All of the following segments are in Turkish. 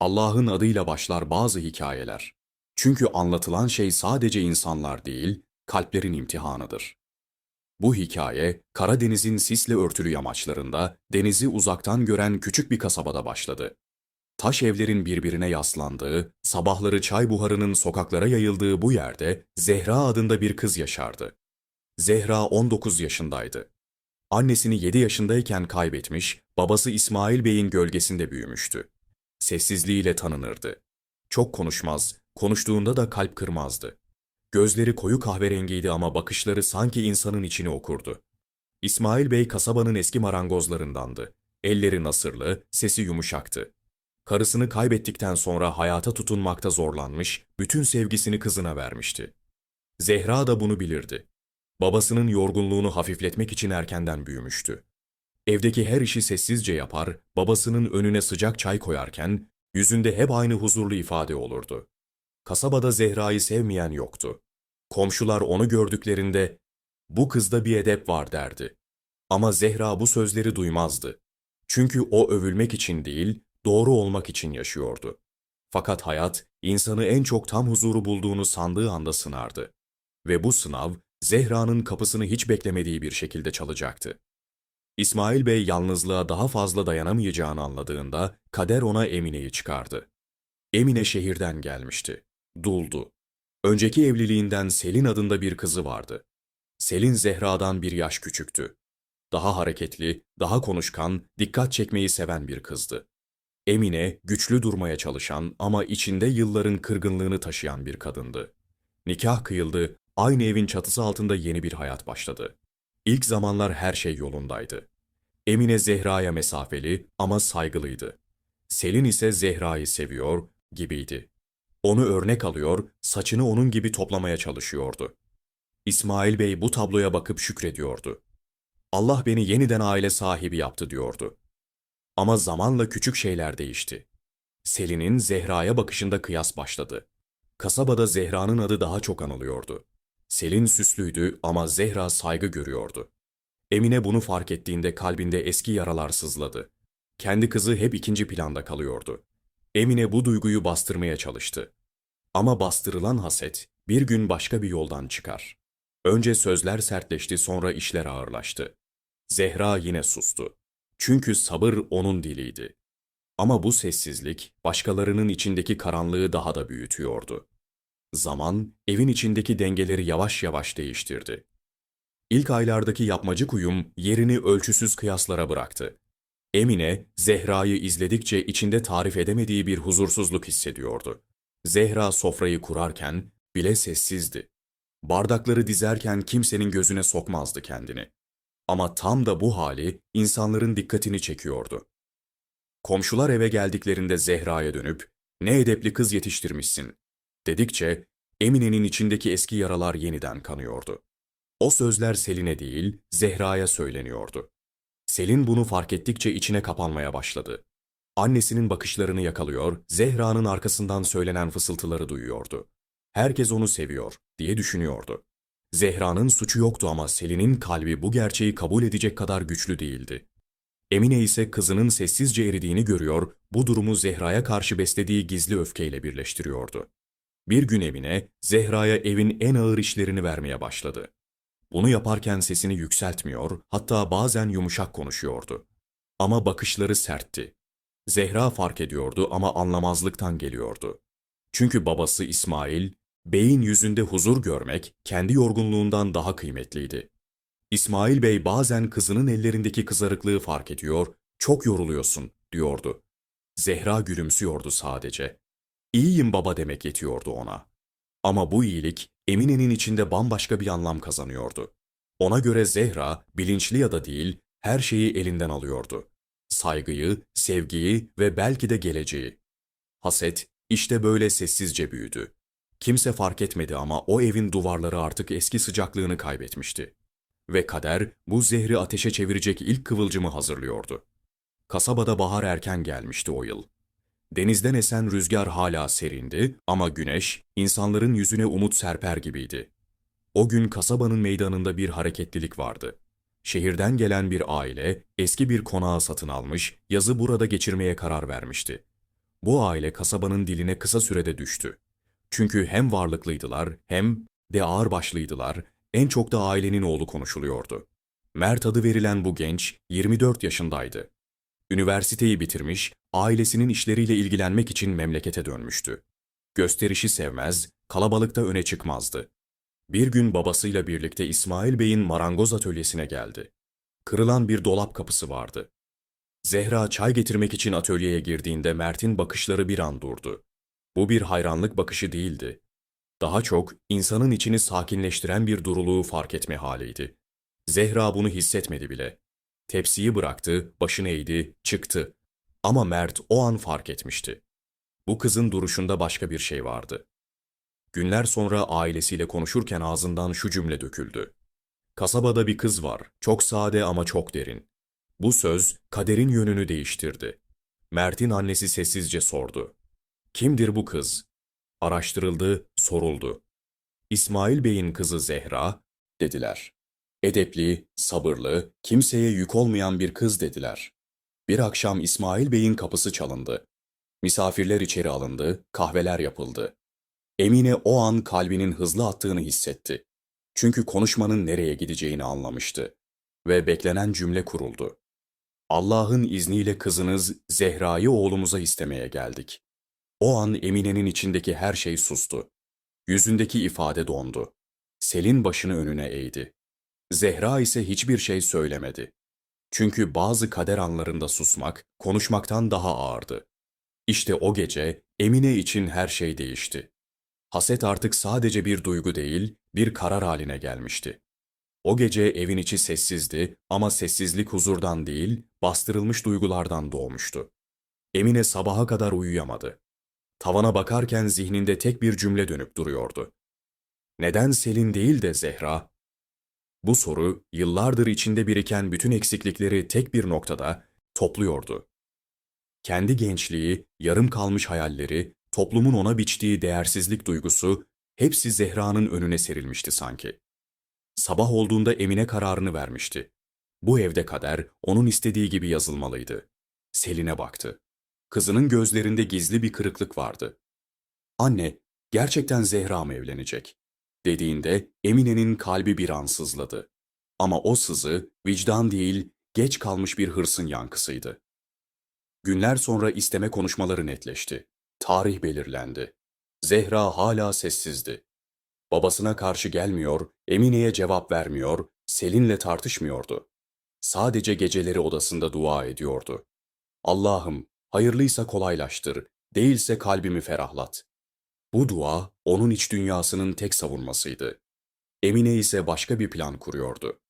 Allah'ın adıyla başlar bazı hikayeler. Çünkü anlatılan şey sadece insanlar değil, kalplerin imtihanıdır. Bu hikaye, Karadeniz'in sisle örtülü yamaçlarında, denizi uzaktan gören küçük bir kasabada başladı. Taş evlerin birbirine yaslandığı, sabahları çay buharının sokaklara yayıldığı bu yerde Zehra adında bir kız yaşardı. Zehra 19 yaşındaydı. Annesini 7 yaşındayken kaybetmiş, babası İsmail Bey'in gölgesinde büyümüştü. Sessizliğiyle tanınırdı. Çok konuşmaz, konuştuğunda da kalp kırmazdı. Gözleri koyu kahverengiydi ama bakışları sanki insanın içini okurdu. İsmail Bey kasabanın eski marangozlarındandı. Elleri nasırlı, sesi yumuşaktı. Karısını kaybettikten sonra hayata tutunmakta zorlanmış, bütün sevgisini kızına vermişti. Zehra da bunu bilirdi. Babasının yorgunluğunu hafifletmek için erkenden büyümüştü. Evdeki her işi sessizce yapar, babasının önüne sıcak çay koyarken yüzünde hep aynı huzurlu ifade olurdu. Kasabada Zehra'yı sevmeyen yoktu. Komşular onu gördüklerinde bu kızda bir edep var derdi. Ama Zehra bu sözleri duymazdı. Çünkü o övülmek için değil, doğru olmak için yaşıyordu. Fakat hayat, insanı en çok tam huzuru bulduğunu sandığı anda sınardı. Ve bu sınav, Zehra'nın kapısını hiç beklemediği bir şekilde çalacaktı. İsmail Bey yalnızlığa daha fazla dayanamayacağını anladığında kader ona Emine'yi çıkardı. Emine şehirden gelmişti. Duldu. Önceki evliliğinden Selin adında bir kızı vardı. Selin Zehra'dan bir yaş küçüktü. Daha hareketli, daha konuşkan, dikkat çekmeyi seven bir kızdı. Emine, güçlü durmaya çalışan ama içinde yılların kırgınlığını taşıyan bir kadındı. Nikah kıyıldı, aynı evin çatısı altında yeni bir hayat başladı. İlk zamanlar her şey yolundaydı. Emine Zehra'ya mesafeli ama saygılıydı. Selin ise Zehra'yı seviyor gibiydi. Onu örnek alıyor, saçını onun gibi toplamaya çalışıyordu. İsmail Bey bu tabloya bakıp şükrediyordu. Allah beni yeniden aile sahibi yaptı diyordu. Ama zamanla küçük şeyler değişti. Selin'in Zehra'ya bakışında kıyas başladı. Kasabada Zehra'nın adı daha çok anılıyordu. Selin süslüydü ama Zehra saygı görüyordu. Emine bunu fark ettiğinde kalbinde eski yaralar sızladı. Kendi kızı hep ikinci planda kalıyordu. Emine bu duyguyu bastırmaya çalıştı. Ama bastırılan haset bir gün başka bir yoldan çıkar. Önce sözler sertleşti sonra işler ağırlaştı. Zehra yine sustu. Çünkü sabır onun diliydi. Ama bu sessizlik başkalarının içindeki karanlığı daha da büyütüyordu. Zaman evin içindeki dengeleri yavaş yavaş değiştirdi. İlk aylardaki yapmacık uyum yerini ölçüsüz kıyaslara bıraktı. Emine, Zehra'yı izledikçe içinde tarif edemediği bir huzursuzluk hissediyordu. Zehra sofrayı kurarken bile sessizdi. Bardakları dizerken kimsenin gözüne sokmazdı kendini. Ama tam da bu hali insanların dikkatini çekiyordu. Komşular eve geldiklerinde Zehra'ya dönüp, ''Ne edepli kız yetiştirmişsin.'' Dedikçe Emine'nin içindeki eski yaralar yeniden kanıyordu. O sözler Selin'e değil, Zehra'ya söyleniyordu. Selin bunu fark ettikçe içine kapanmaya başladı. Annesinin bakışlarını yakalıyor, Zehra'nın arkasından söylenen fısıltıları duyuyordu. Herkes onu seviyor diye düşünüyordu. Zehra'nın suçu yoktu ama Selin'in kalbi bu gerçeği kabul edecek kadar güçlü değildi. Emine ise kızının sessizce eridiğini görüyor, bu durumu Zehra'ya karşı beslediği gizli öfkeyle birleştiriyordu. Bir gün Emine, Zehra'ya evin en ağır işlerini vermeye başladı. Bunu yaparken sesini yükseltmiyor, hatta bazen yumuşak konuşuyordu. Ama bakışları sertti. Zehra fark ediyordu ama anlamazlıktan geliyordu. Çünkü babası İsmail, beyin yüzünde huzur görmek kendi yorgunluğundan daha kıymetliydi. İsmail Bey bazen kızının ellerindeki kızarıklığı fark ediyor, çok yoruluyorsun diyordu. Zehra gülümsüyordu sadece. İyiyim baba demek yetiyordu ona. Ama bu iyilik Emine'nin içinde bambaşka bir anlam kazanıyordu. Ona göre Zehra, bilinçli ya da değil, her şeyi elinden alıyordu. Saygıyı, sevgiyi ve belki de geleceği. Haset, işte böyle sessizce büyüdü. Kimse fark etmedi ama o evin duvarları artık eski sıcaklığını kaybetmişti. Ve kader bu zehri ateşe çevirecek ilk kıvılcımı hazırlıyordu. Kasabada bahar erken gelmişti o yıl. Denizden esen rüzgar hala serindi ama güneş insanların yüzüne umut serper gibiydi. O gün kasabanın meydanında bir hareketlilik vardı. Şehirden gelen bir aile eski bir konağı satın almış, yazı burada geçirmeye karar vermişti. Bu aile kasabanın diline kısa sürede düştü. Çünkü hem varlıklıydılar hem de ağırbaşlıydılar, en çok da ailenin oğlu konuşuluyordu. Mert adı verilen bu genç 24 yaşındaydı. Üniversiteyi bitirmiş, ailesinin işleriyle ilgilenmek için memlekete dönmüştü. Gösterişi sevmez, kalabalıkta öne çıkmazdı. Bir gün babasıyla birlikte İsmail Bey'in marangoz atölyesine geldi. Kırılan bir dolap kapısı vardı. Zehra çay getirmek için atölyeye girdiğinde Mert'in bakışları bir an durdu. Bu bir hayranlık bakışı değildi. Daha çok insanın içini sakinleştiren bir duruluğu fark etme haliydi. Zehra bunu hissetmedi bile. Tepsiyi bıraktı, başını eğdi, çıktı. Ama Mert o an fark etmişti. Bu kızın duruşunda başka bir şey vardı. Günler sonra ailesiyle konuşurken ağzından şu cümle döküldü. Kasabada bir kız var, çok sade ama çok derin. Bu söz kaderin yönünü değiştirdi. Mert'in annesi sessizce sordu. Kimdir bu kız? Araştırıldı, soruldu. İsmail Bey'in kızı Zehra, dediler. Edepli, sabırlı, kimseye yük olmayan bir kız dediler. Bir akşam İsmail Bey'in kapısı çalındı. Misafirler içeri alındı, kahveler yapıldı. Emine o an kalbinin hızlı attığını hissetti. Çünkü konuşmanın nereye gideceğini anlamıştı. Ve beklenen cümle kuruldu. Allah'ın izniyle kızınız Zehra'yı oğlumuza istemeye geldik. O an Emine'nin içindeki her şey sustu. Yüzündeki ifade dondu. Selin başını önüne eğdi. Zehra ise hiçbir şey söylemedi. Çünkü bazı kader anlarında susmak, konuşmaktan daha ağırdı. İşte o gece Emine için her şey değişti. Haset artık sadece bir duygu değil, bir karar haline gelmişti. O gece evin içi sessizdi ama sessizlik huzurdan değil, bastırılmış duygulardan doğmuştu. Emine sabaha kadar uyuyamadı. Tavana bakarken zihninde tek bir cümle dönüp duruyordu. Neden Selin değil de Zehra? Bu soru yıllardır içinde biriken bütün eksiklikleri tek bir noktada topluyordu. Kendi gençliği, yarım kalmış hayalleri, toplumun ona biçtiği değersizlik duygusu hepsi Zehra'nın önüne serilmişti sanki. Sabah olduğunda Emine kararını vermişti. Bu evde kader onun istediği gibi yazılmalıydı. Selin'e baktı. Kızının gözlerinde gizli bir kırıklık vardı. Anne, gerçekten Zehra mı evlenecek? Dediğinde Emine'nin kalbi bir an sızladı. Ama o sızı vicdan değil, geç kalmış bir hırsın yankısıydı. Günler sonra isteme konuşmaları netleşti. Tarih belirlendi. Zehra hala sessizdi. Babasına karşı gelmiyor, Emine'ye cevap vermiyor, Selin'le tartışmıyordu. Sadece geceleri odasında dua ediyordu. Allah'ım, hayırlıysa kolaylaştır, değilse kalbimi ferahlat. Bu dua, onun iç dünyasının tek savunmasıydı. Emine ise başka bir plan kuruyordu.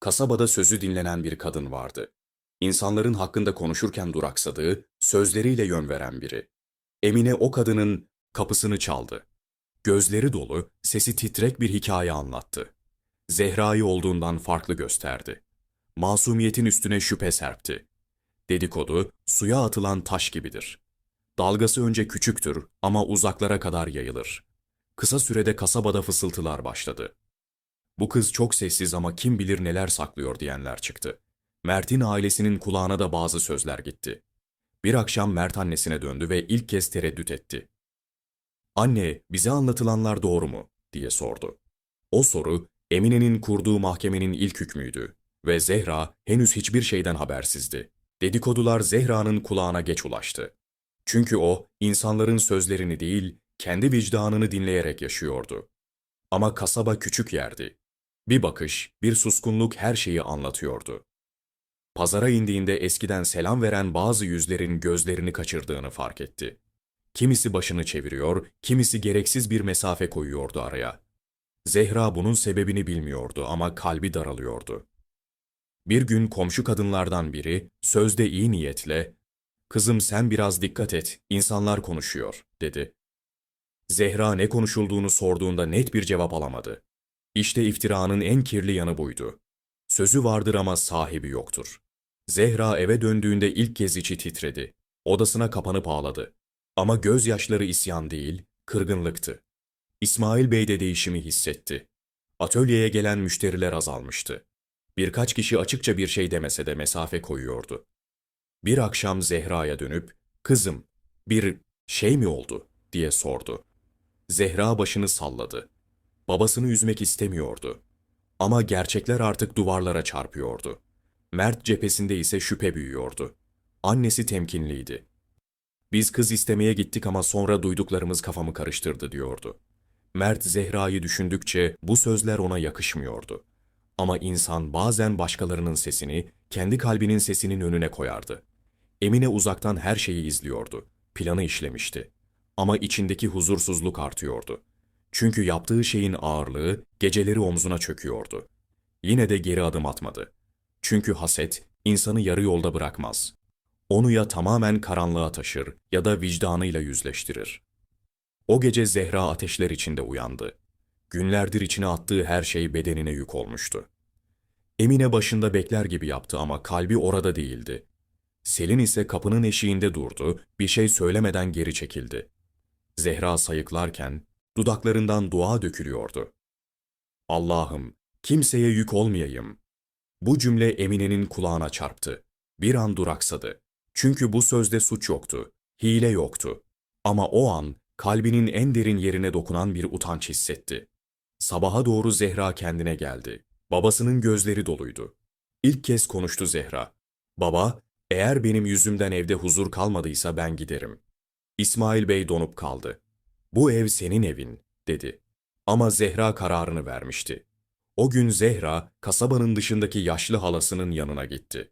Kasabada sözü dinlenen bir kadın vardı. İnsanların hakkında konuşurken duraksadığı, sözleriyle yön veren biri. Emine o kadının kapısını çaldı. Gözleri dolu, sesi titrek bir hikaye anlattı. Zehra'yı olduğundan farklı gösterdi. Masumiyetin üstüne şüphe serpti. Dedikodu, suya atılan taş gibidir. Dalgası önce küçüktür ama uzaklara kadar yayılır. Kısa sürede kasabada fısıltılar başladı. Bu kız çok sessiz ama kim bilir neler saklıyor diyenler çıktı. Mert'in ailesinin kulağına da bazı sözler gitti. Bir akşam Mert annesine döndü ve ilk kez tereddüt etti. Anne, bize anlatılanlar doğru mu? diye sordu. O soru, Emine'nin kurduğu mahkemenin ilk hükmüydü ve Zehra henüz hiçbir şeyden habersizdi. Dedikodular Zehra'nın kulağına geç ulaştı. Çünkü o, insanların sözlerini değil, kendi vicdanını dinleyerek yaşıyordu. Ama kasaba küçük yerdi. Bir bakış, bir suskunluk her şeyi anlatıyordu. Pazara indiğinde eskiden selam veren bazı yüzlerin gözlerini kaçırdığını fark etti. Kimisi başını çeviriyor, kimisi gereksiz bir mesafe koyuyordu araya. Zehra bunun sebebini bilmiyordu ama kalbi daralıyordu. Bir gün komşu kadınlardan biri sözde iyi niyetle "Kızım sen biraz dikkat et, insanlar konuşuyor." dedi. Zehra ne konuşulduğunu sorduğunda net bir cevap alamadı. İşte iftiranın en kirli yanı buydu. Sözü vardır ama sahibi yoktur. Zehra eve döndüğünde ilk kez içi titredi. Odasına kapanıp ağladı. Ama gözyaşları isyan değil, kırgınlıktı. İsmail Bey de değişimi hissetti. Atölyeye gelen müşteriler azalmıştı. Birkaç kişi açıkça bir şey demese de mesafe koyuyordu. Bir akşam Zehra'ya dönüp, ''Kızım, Bir şey mi oldu diye sordu. Zehra başını salladı. Babasını üzmek istemiyordu. Ama gerçekler artık duvarlara çarpıyordu. Mert cephesinde ise şüphe büyüyordu. Annesi temkinliydi. Biz kız istemeye gittik ama sonra duyduklarımız kafamı karıştırdı diyordu. Mert Zehra'yı düşündükçe bu sözler ona yakışmıyordu. Ama insan bazen başkalarının sesini kendi kalbinin sesinin önüne koyardı. Emine uzaktan her şeyi izliyordu. Planı işlemişti. Ama içindeki huzursuzluk artıyordu. Çünkü yaptığı şeyin ağırlığı geceleri omzuna çöküyordu. Yine de geri adım atmadı. Çünkü haset insanı yarı yolda bırakmaz. Onu ya tamamen karanlığa taşır ya da vicdanıyla yüzleştirir. O gece Zehra ateşler içinde uyandı. Günlerdir içine attığı her şey bedenine yük olmuştu. Emine başında bekler gibi yaptı ama kalbi orada değildi. Selin ise kapının eşiğinde durdu, bir şey söylemeden geri çekildi. Zehra sayıklarken dudaklarından dua dökülüyordu. Allah'ım, kimseye yük olmayayım. Bu cümle Emine'nin kulağına çarptı. Bir an duraksadı. Çünkü bu sözde suç yoktu, hile yoktu. Ama o an kalbinin en derin yerine dokunan bir utanç hissetti. Sabaha doğru Zehra kendine geldi. Babasının gözleri doluydu. İlk kez konuştu Zehra. Baba, eğer benim yüzümden evde huzur kalmadıysa ben giderim. İsmail Bey donup kaldı. Bu ev senin evin, dedi. Ama Zehra kararını vermişti. O gün Zehra, kasabanın dışındaki yaşlı halasının yanına gitti.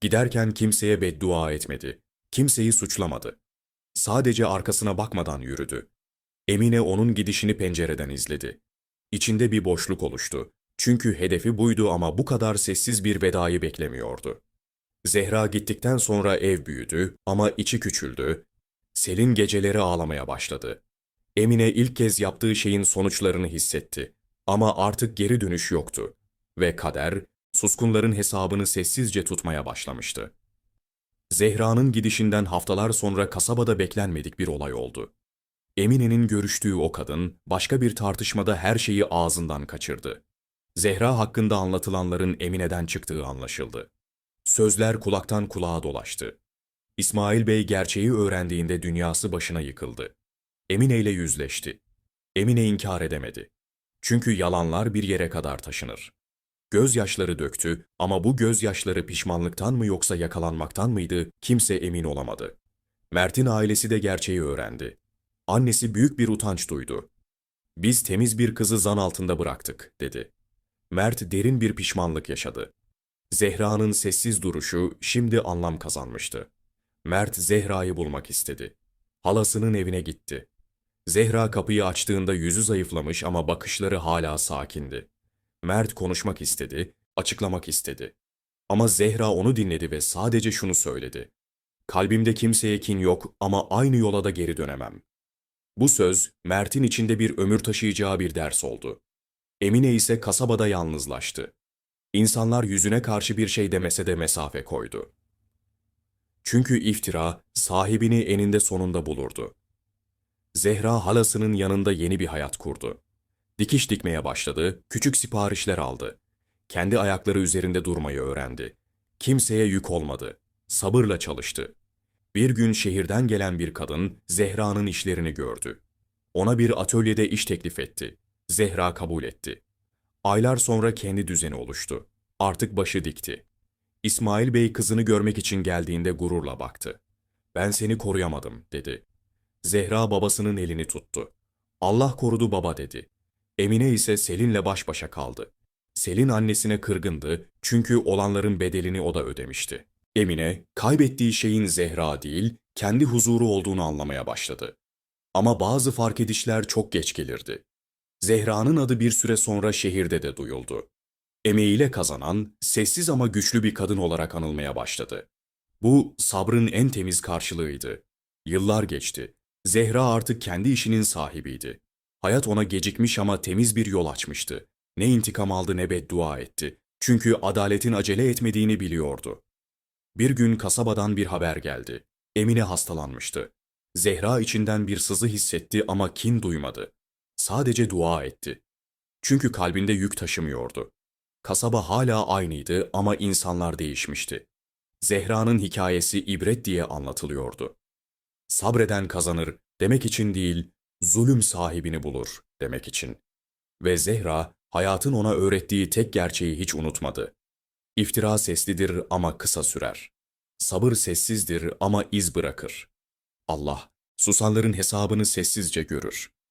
Giderken kimseye beddua etmedi. Kimseyi suçlamadı. Sadece arkasına bakmadan yürüdü. Emine onun gidişini pencereden izledi. İçinde bir boşluk oluştu. Çünkü hedefi buydu ama bu kadar sessiz bir vedayı beklemiyordu. Zehra gittikten sonra ev büyüdü ama içi küçüldü. Selin geceleri ağlamaya başladı. Emine ilk kez yaptığı şeyin sonuçlarını hissetti. Ama artık geri dönüş yoktu. Ve kader, suskunların hesabını sessizce tutmaya başlamıştı. Zehra'nın gidişinden haftalar sonra kasabada beklenmedik bir olay oldu. Emine'nin görüştüğü o kadın, başka bir tartışmada her şeyi ağzından kaçırdı. Zehra hakkında anlatılanların Emine'den çıktığı anlaşıldı. Sözler kulaktan kulağa dolaştı. İsmail Bey gerçeği öğrendiğinde dünyası başına yıkıldı. Emine ile yüzleşti. Emine inkar edemedi. Çünkü yalanlar bir yere kadar taşınır. Gözyaşları döktü ama bu gözyaşları pişmanlıktan mı yoksa yakalanmaktan mıydı kimse emin olamadı. Mert'in ailesi de gerçeği öğrendi. Annesi büyük bir utanç duydu. Biz temiz bir kızı zan altında bıraktık, dedi. Mert derin bir pişmanlık yaşadı. Zehra'nın sessiz duruşu şimdi anlam kazanmıştı. Mert Zehra'yı bulmak istedi. Halasının evine gitti. Zehra kapıyı açtığında yüzü zayıflamış ama bakışları hala sakindi. Mert konuşmak istedi, açıklamak istedi. Ama Zehra onu dinledi ve sadece şunu söyledi. Kalbimde kimseye kin yok ama aynı yola da geri dönemem. Bu söz Mert'in içinde bir ömür taşıyacağı bir ders oldu. Emine ise kasabada yalnızlaştı. İnsanlar yüzüne karşı bir şey demese de mesafe koydu. Çünkü iftira sahibini eninde sonunda bulurdu. Zehra halasının yanında yeni bir hayat kurdu. Dikiş dikmeye başladı, küçük siparişler aldı. Kendi ayakları üzerinde durmayı öğrendi. Kimseye yük olmadı. Sabırla çalıştı. Bir gün şehirden gelen bir kadın Zehra'nın işlerini gördü. Ona bir atölyede iş teklif etti. Zehra kabul etti. Aylar sonra kendi düzeni oluştu. Artık başı dikti. İsmail Bey kızını görmek için geldiğinde gururla baktı. Ben seni koruyamadım, dedi. Zehra babasının elini tuttu. Allah korudu baba dedi. Emine ise Selin'le baş başa kaldı. Selin annesine kırgındı çünkü olanların bedelini o da ödemişti. Emine, kaybettiği şeyin Zehra değil, kendi huzuru olduğunu anlamaya başladı. Ama bazı fark edişler çok geç gelirdi. Zehra'nın adı bir süre sonra şehirde de duyuldu. Emeğiyle kazanan, sessiz ama güçlü bir kadın olarak anılmaya başladı. Bu sabrın en temiz karşılığıydı. Yıllar geçti. Zehra artık kendi işinin sahibiydi. Hayat ona gecikmiş ama temiz bir yol açmıştı. Ne intikam aldı ne beddua etti. Çünkü adaletin acele etmediğini biliyordu. Bir gün kasabadan bir haber geldi. Emine hastalanmıştı. Zehra içinden bir sızı hissetti ama kin duymadı. Sadece dua etti. Çünkü kalbinde yük taşımıyordu. Kasaba hala aynıydı ama insanlar değişmişti. Zehra'nın hikayesi ibret diye anlatılıyordu. sabreden kazanır demek için değil, zulüm sahibini bulur demek için. Ve Zehra, hayatın ona öğrettiği tek gerçeği hiç unutmadı. İftira seslidir ama kısa sürer. Sabır sessizdir ama iz bırakır. Allah, susanların hesabını sessizce görür.